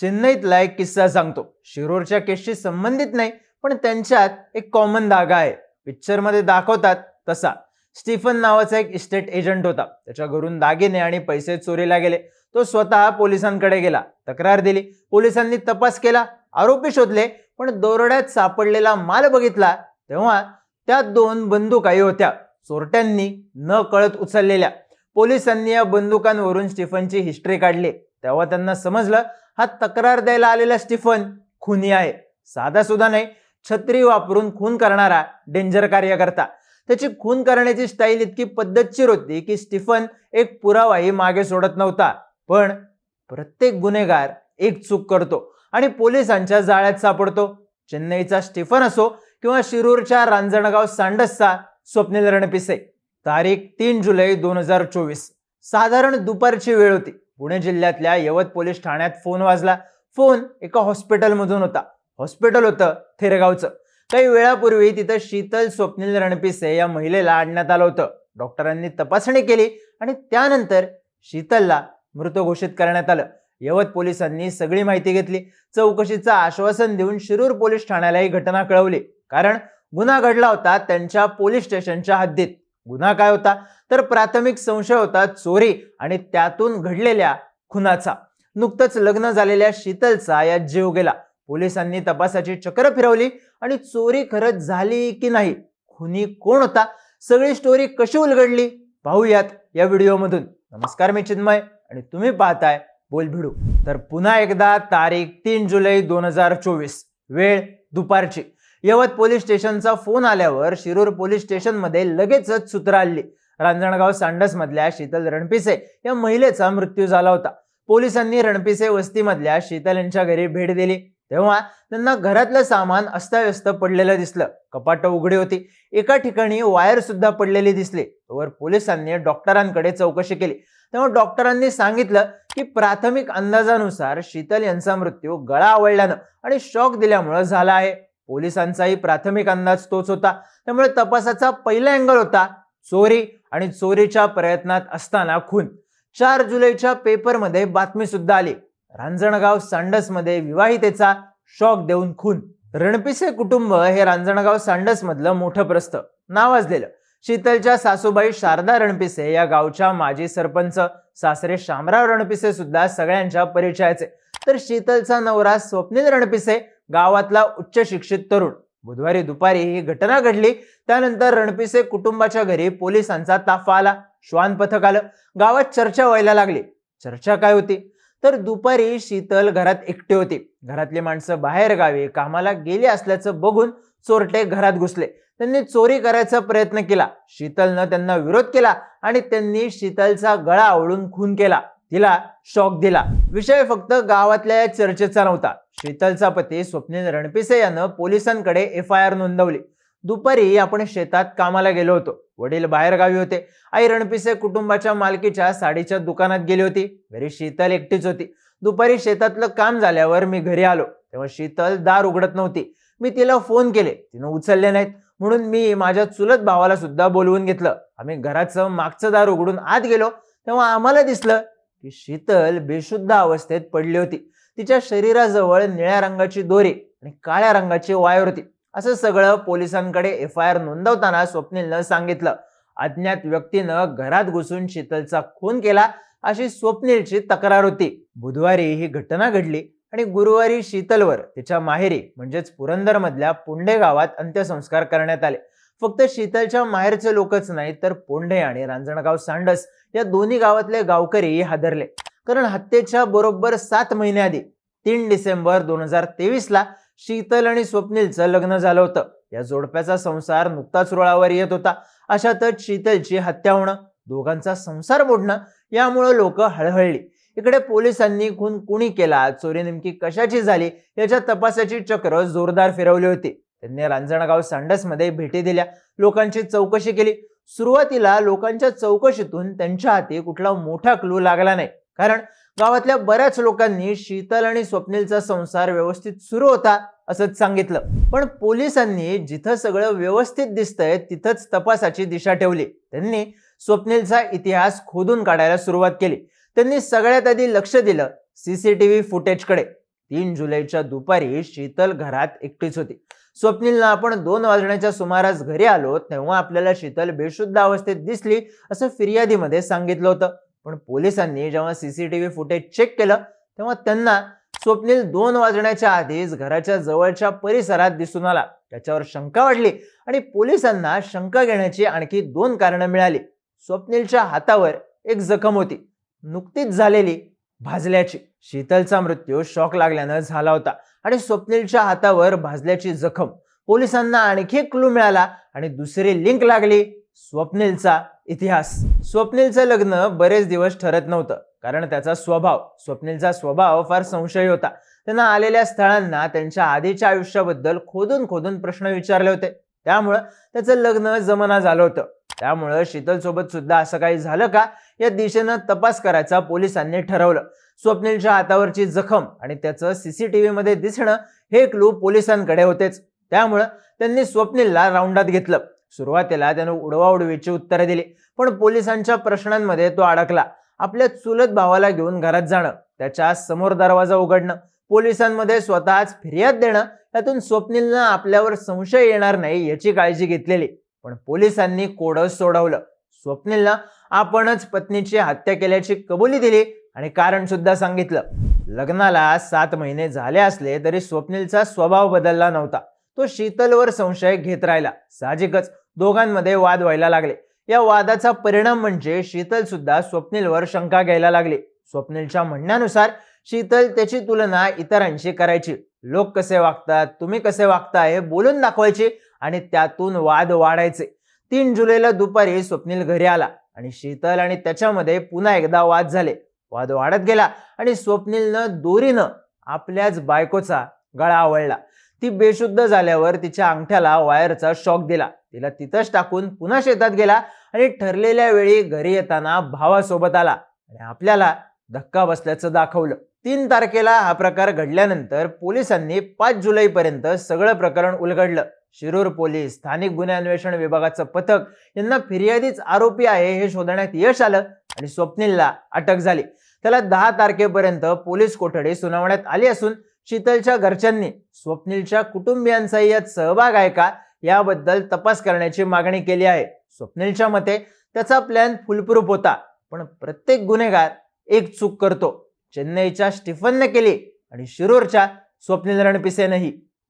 चेन्नईतला एक किस्सा सांगतो. शिरोरच्या केसशी संबंधित नाही पण त्यांच्यात एक कॉमन धागा आहे. पिक्चरमध्ये दाखवतात तसा. स्टीफन नावाचा एक इस्टेट एजंट होता. त्याच्या घरून दागिने आणि पैसे चोरीला गेले. तो स्वतः पोलिसांकडे गेला. तक्रार दिली. पोलिसांनी तपास केला. आरोपी शोधले पण दोरड्यात सापडलेला माल बघितला तेव्हा त्यात दोन बंदुकाही होत्या. चोरट्यांनी न कळत उचललेल्या. पोलिसांनी या बंदुकांवरून स्टीफनची हिस्ट्री काढली. तेव्हा त्यांना समजलं हा तक्रार द्यायला आलेला स्टीफन खुनी आहे. साधा सुद्धा नाही छत्री वापरून खून करणारा डेंजर कार्यकर्ता. त्याची खून करण्याची स्टाईल इतकी पद्धतशीर होती की स्टीफन एक पुरावाही मागे सोडत नव्हता. पण प्रत्येक गुन्हेगार एक चूक करतो आणि पोलिसांच्या जाळ्यात सापडतो. चेन्नईचा स्टीफन असो किंवा शिरूरच्या रांजणगाव सांडसचा स्वप्नील रणपिसे. तारीख तीन जुलै दोन हजार चोवीस. साधारण दुपारची वेळ होती. पुणे जिल्ह्यातल्या यवत पोलीस ठाण्यात फोन वाजला. फोन एका हॉस्पिटलमधून होता. हॉस्पिटल होतं थेरगावचं. काही वेळापूर्वी तिथं शीतल स्वप्नील रणपिसे या महिलेला आणण्यात आलं होतं. डॉक्टरांनी तपासणी केली आणि त्यानंतर शीतलला मृत घोषित करण्यात आलं. यवत पोलिसांनी सगळी माहिती घेतली. चौकशीचं आश्वासन देऊन शिरूर पोलीस ठाण्याला ही घटना कळवली. कारण गुन्हा घडला होता त्यांच्या पोलीस स्टेशनच्या हद्दीत. गुन्हा काय होता? तर प्राथमिक संशय होता चोरी आणि त्यातून घडलेल्या खुनाचा. नुकतंच लग्न झालेल्या शीतलचा यात जीव गेला. पोलिसांनी तपासाची चक्र फिरवली आणि चोरी खरंच झाली की नाही खुनी कोण होता? सगळी स्टोरी कशी उलगडली? पाहूयात या व्हिडिओमधून. नमस्कार मी चिन्मय आणि तुम्ही पाहताय बोल भिडू तर पुन्हा एकदा तारीख तीन जुलै दोन हजार चोवीस. वेळ दुपारची. यवत पोलीस स्टेशनचा फोन आल्यावर शिरूर पोलीस स्टेशनमध्ये लगेचच सूत्र आली. रांजणगाव सांडसमधल्या शीतल रणपिसे या महिलेचा मृत्यू झाला होता. पोलिसांनी रणपिसे वस्तीमधल्या शीतल यांच्या घरी भेट दिली. तेव्हा त्यांना घरातलं सामान अस्ताव्यस्त पडलेलं दिसलं. कपाट उघडी होती. एका ठिकाणी वायर सुद्धा पडलेली दिसली. त्यावर पोलिसांनी डॉक्टरांकडे चौकशी केली. तेव्हा डॉक्टरांनी सांगितलं की प्राथमिक अंदाजानुसार शीतल यांचा मृत्यू गळा आवळल्यानं आणि शॉक दिल्यामुळे झाला आहे. पोलिसांचाही प्राथमिक अंदाज तोच होता. त्यामुळे तपासाचा पहिला अँगल होता चोरी आणि चोरीच्या प्रयत्नात असताना खून. चार जुलैच्या पेपरमध्ये बातमी सुद्धा आली. रांजणगाव सांडसमध्ये विवाहितेचा शॉक देऊन खून. रणपिसे कुटुंब हे रांजणगाव सांडसमधलं मोठं प्रस्थ. नावाजलेलं शीतलच्या सासूबाई शारदा रणपिसे या गावच्या माजी सरपंच सासरे शामराव रणपिसे सुद्धा सगळ्यांच्या परिचयाचे. तर शीतलचा नवरा स्वप्नील रणपिसे गावातला उच्च शिक्षित तरुण. बुधवारी दुपारी ही घटना घडली. त्यानंतर रणपिसे कुटुंबाच्या घरी पोलिसांचा ताफा आला. श्वान पथक आलं. गावात चर्चा व्हायला लागली. चर्चा काय होती? तर दुपारी शीतल घरात एकटे होते. घरातली माणसं बाहेर गावी कामाला गेली असल्याचं बघून चोरटे घरात घुसले. त्यांनी चोरी करायचा प्रयत्न केला. शीतलनं त्यांना विरोध केला आणि त्यांनी शीतलचा गळा आवळून खून केला. तिला शॉक दिला. विषय फक्त गावातल्या या चर्चेचा नव्हता. शीतलचा पती स्वप्नील रणपिसे यानं पोलिसांकडे एफ आय आर नोंदवली. दुपारी आपण शेतात कामाला गेलो होतो. वडील बाहेरगावी होते. आई रणपिसे कुटुंबाच्या मालकीच्या साडीच्या दुकानात गेली होती. घरी शीतल एकटीच होती. दुपारी शेतातलं काम झाल्यावर मी घरी आलो. तेव्हा शीतल दार उघडत नव्हती. मी तिला फोन केले. तिनं उचलले नाहीत. म्हणून मी माझ्या चुलत भावाला सुद्धा बोलवून घेतलं. आम्ही घराचं मागचं दार उघडून आत गेलो. तेव्हा आम्हाला दिसलं की शीतल बेशुद्ध अवस्थेत पडली होती. तिच्या शरीराजवळ निळ्या रंगाची दोरी आणि काळ्या रंगाची वायर होती. असं सगळं पोलिसांकडे एफ आय आर नोंदवताना स्वप्नीलनं सांगितलं. अज्ञात व्यक्तीनं घरात घुसून शीतलचा खून केला अशी स्वप्नीलची तक्रार होती. बुधवारी ही घटना घडली आणि गुरुवारी शीतलवर तिच्या माहेरी म्हणजेच पुरंदरमधल्या पुंडे गावात अंत्यसंस्कार करण्यात आले. फक्त शीतलच्या माहेरचे लोकच नाही तर पोंढे आणि रांजणगाव सांडस या दोन्ही गावातले गावकरी हादरले. कारण हत्येच्या बरोबर सात महिन्याआधी तीन डिसेंबर दोन हजार तेवीसला शीतल आणि स्वप्नीलचं लग्न झालं होतं. या जोडप्याचा संसार नुकताच रुळावर येत होता. अशातच शीतलची हत्या होणं दोघांचा संसार मोडणं यामुळं लोक हळहळली. इकडे पोलिसांनी खून कुणी केला चोरी नेमकी कशाची झाली याच्या तपासाची चक्र जोरदार फिरवली होती. त्यांनी रांजणगाव सांडसमध्ये भेटी दिल्या. लोकांची चौकशी केली. सुरुवातीला लोकांच्या चौकशीतून त्यांच्या हाती कुठला मोठा क्लू लागला नाही. कारण गावातल्या बऱ्याच लोकांनी शीतल आणि स्वप्नीलचा संसार व्यवस्थित सुरू होता असंच सांगितलं. पण पोलिसांनी जिथं सगळं व्यवस्थित दिसतंय तिथंच तपासाची दिशा ठेवली. त्यांनी स्वप्नीलचा इतिहास खोदून काढायला सुरुवात केली. त्यांनी सगळ्यात आधी लक्ष दिलं सीसीटीव्ही फुटेजकडे. तीन जुलैच्या दुपारी शीतल घरात एकटीच होती. स्वप्नीलला आपण दोन वाजण्याच्या सुमारास घरी आलो तेव्हा आपल्याला शीतल बेशुद्ध अवस्थेत दिसली असं फिर्यादीमध्ये सांगितलं होतं. पण पोलिसांनी जेव्हा सीसीटीव्ही फुटेज चेक केलं तेव्हा त्यांना स्वप्नील दोन वाजण्याच्या आधीच घराच्या जवळच्या परिसरात दिसून आला. त्याच्यावर शंका वाढली आणि पोलिसांना शंका घेण्याची आणखी दोन कारणं मिळाली. स्वप्नीलच्या हातावर एक जखम होती. नुकतीच झालेली भाजल्याची. शीतलचा मृत्यू शॉक लागल्यानं झाला होता. आणि स्वप्नीलच्या हातावर भाजल्याची जखम. पोलिसांना आणखी एक क्लू मिळाला आणि दुसरी लिंक लागली स्वप्नीलचा इतिहास. स्वप्नीलचं लग्न बरेच दिवस ठरत नव्हतं कारण त्याचा स्वभाव स्वप्नीलचा स्वभाव फार संशयी होता. त्यांना आलेल्या स्थळांना त्यांच्या आधीच्या आयुष्याबद्दल खोदून खोदून प्रश्न विचारले होते. त्यामुळं त्याचं लग्न जमना झालं होतं. त्यामुळं शीतल सोबत सुद्धा असं काही झालं का? या दिशेनं तपास करायचा पोलिसांनी ठरवलं. स्वप्नीलच्या हातावरची जखम आणि त्याचं सीसीटीव्ही मध्ये दिसणं हे क्लू पोलिसांकडे होतेच. त्यामुळं त्यांनी स्वप्नीलला राऊंडात घेतलं. सुरुवातीला त्यानं उडवाउडवीची उत्तरं दिली पण पोलिसांच्या प्रश्नांमध्ये तो अडकला. आपल्या चुलत भावाला घेऊन घरात जाणं त्याच्यासमोर दरवाजा उघडणं पोलिसांमध्ये स्वतःच फिर्याद देणं यातून स्वप्नीलनं आपल्यावर संशय येणार नाही याची काळजी घेतलेली. पण पोलिसांनी कोडस सोडवलं. स्वप्नीलनं आपणच पत्नीची हत्या केल्याची कबुली दिली आणि कारण सुद्धा सांगितलं. लग्नाला सात महिने झाले असले तरी स्वप्नीलचा स्वभाव बदलला नव्हता. तो शीतलवर संशय घेत राहिला. साहजिकच दोघांमध्ये वाद व्हायला लागले. या वादाचा परिणाम म्हणजे शीतल सुद्धा स्वप्नीलवर शंका घ्यायला लागली. स्वप्नीलच्या म्हणण्यानुसार शीतल त्याची तुलना इतरांशी करायची. लोक कसे वागतात तुम्ही कसे वागताय हे बोलून दाखवायचे आणि त्यातून वाद वाढायचे. तीन जुलैला दुपारी स्वप्नील घरी आला आणि शीतल आणि त्याच्यामध्ये पुन्हा एकदा वाद झाले. वाद वाढत गेला आणि स्वप्नीलनं दोरीनं आपल्याच बायकोचा गळा आवळला. ती बेशुद्ध झाल्यावर तिच्या अंगठ्याला वायरचा शॉक दिला. तिला तिथंच टाकून पुन्हा शेतात गेला आणि ठरलेल्या वेळी घरी येताना भावासोबत आला आणि आपल्याला धक्का बसल्याचं दाखवलं. तीन तारखेला हा प्रकार घडल्यानंतर पोलिसांनी पाच जुलैपर्यंत सगळं प्रकरण उलगडलं. शिरूर पोलीस स्थानिक गुन्हे अन्वेषण विभागाचं पथक यांना फिर्यादीच आरोपी आहे हे शोधण्यात यश आलं आणि स्वप्नीलला अटक झाली. त्याला दहा तारखेपर्यंत पोलीस कोठडी सुनावण्यात आली असून शीतलच्या घरच्यांनी स्वप्नीलच्या कुटुंबियांचाही यात सहभाग आहे का? याबद्दल तपास करण्याची मागणी केली आहे. स्वप्नीलच्या मते त्याचा प्लॅन फुलप्रूफ होता पण प्रत्येक गुन्हेगार एक चूक करतो. चेन्नईच्या स्टीफनने केली आणि शिरूरच्या स्वप्नील रणपिसेनंही.